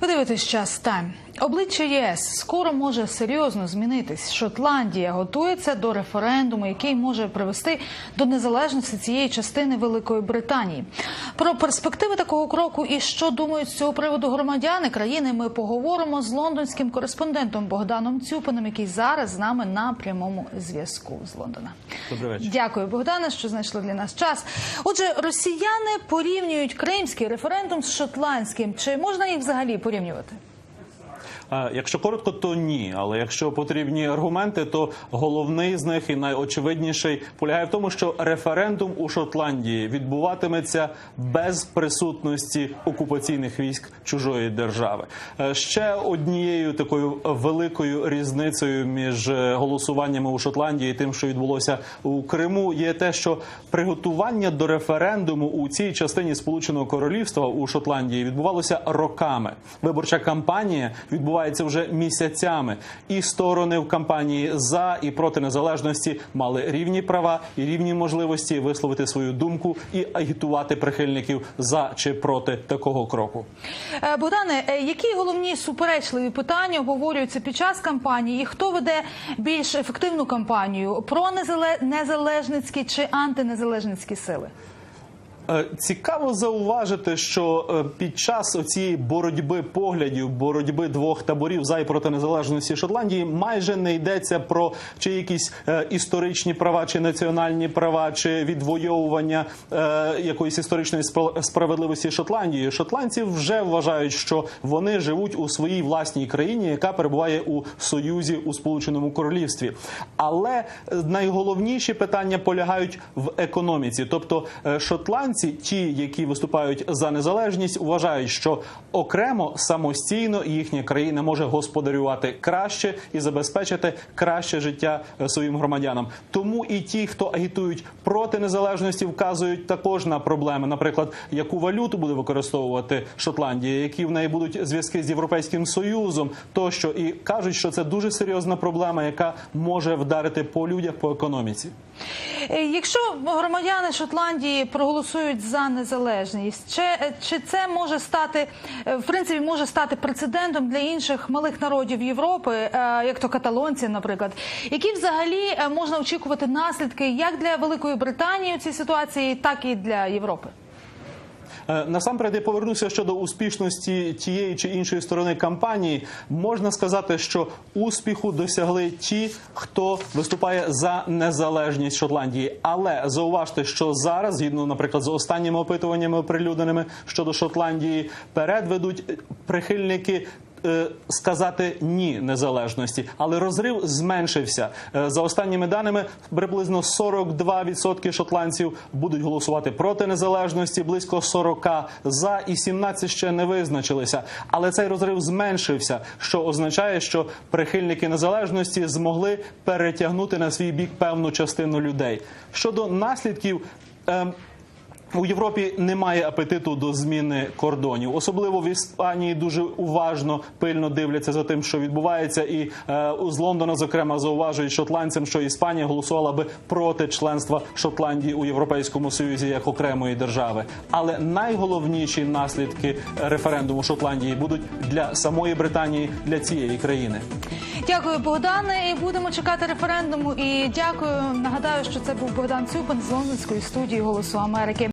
Ви дивитесь час тайм. Обличчя ЄС скоро може серйозно змінитись. Шотландія готується до референдуму, який може привести до незалежності цієї частини Великої Британії. Про перспективи такого кроку і що думають з цього приводу громадяни країни. Ми поговоримо з лондонським кореспондентом Богданом Цюпиним, який зараз з нами на прямому зв'язку з Лондона. Добрий вечір. Дякую, Богдане, що знайшли для нас час. Отже, росіяни порівнюють кримський референдум з шотландським. Чи можна їх взагалі порівнювати? Е, Якщо коротко, то ні. Але якщо потрібні аргументи, то головний з них і найочевидніший полягає в тому, що референдум у Шотландії відбуватиметься без присутності окупаційних військ чужої держави. Е, Ще однією такою великою різницею між е, голосуваннями у Шотландії і тим, що відбулося у Криму, є те, що приготування до референдуму у цій частині Сполученого Королівства у Шотландії відбувалося роками. Виборча кампанія відбувається вже місяцями, і сторони в кампанії за і проти незалежності мали рівні права і рівні можливості висловити свою думку і агітувати прихильників за чи проти такого кроку. Е, Богдане, е, які головні суперечливі питання обговорюються під час кампанії, і хто веде більш ефективну кампанію про незале- незалежницькі чи антинезалежницькі сили? Е, Цікаво зауважити, що е, під час цієї боротьби поглядів, боротьби двох таборів за і проти незалежності Шотландії, майже не йдеться про чи якісь е, історичні права, чи національні права, чи відвоювання якоїсь історичної спра- справедливості Шотландії. Шотландці вже вважають, що вони живуть у своїй власній країні, яка перебуває у союзі у Сполученому Королівстві. Але найголовніші питання полягають в економіці, тобто шотландці, ті, які виступають за незалежність, вважають, що окремо самостійно їхня країна може господарювати краще і забезпечити краще життя е, своїм громадянам. Тому і ті, хто агітують проти незалежності, вказують також на проблеми, наприклад, яку валюту буде використовувати Шотландія, які в неї будуть зв'язки з європейським союзом, тощо і кажуть, що це дуже серйозна проблема, яка може вдарити по людях по економіці. Е, Якщо громадяни Шотландії проголосують за незалежність, чи, е, чи це може стати е, в принципі може стати прецедентом для інших малих народів Європи, е, як то каталонці, наприклад, які взагалі можна очікувати наслідки як для Великої Британії у цій ситуації, так і для Європи? Е, Насамперед я повернуся щодо успішності тієї чи іншої сторони кампанії. Можна сказати, що успіху досягли ті, хто виступає за незалежність Шотландії. Але зауважте, що зараз, згідно, наприклад, з останніми опитуваннями оприлюдненими щодо Шотландії, передведуть прихильники. Е, Сказати ні незалежності, але розрив зменшився Е, за останніми даними. Приблизно 42% шотландців будуть голосувати проти незалежності, близько 40 за і 17 ще не визначилися. Але цей розрив зменшився, що означає, що прихильники незалежності змогли перетягнути на свій бік певну частину людей. Щодо наслідків. ем, у Європі немає апетиту до зміни кордонів, особливо в Іспанії дуже уважно пильно дивляться за тим, що відбувається, і е, з Лондона, зокрема, зауважують шотландцям, що Іспанія голосувала би проти членства Шотландії у Європейському Союзі як окремої держави. Але найголовніші наслідки референдуму Шотландії будуть для самої Британії, для цієї країни. Дякую, Богдане. І будемо чекати референдуму. І дякую. Нагадаю, що це був Богдан Цюпин з лондонської студії Голосу Америки.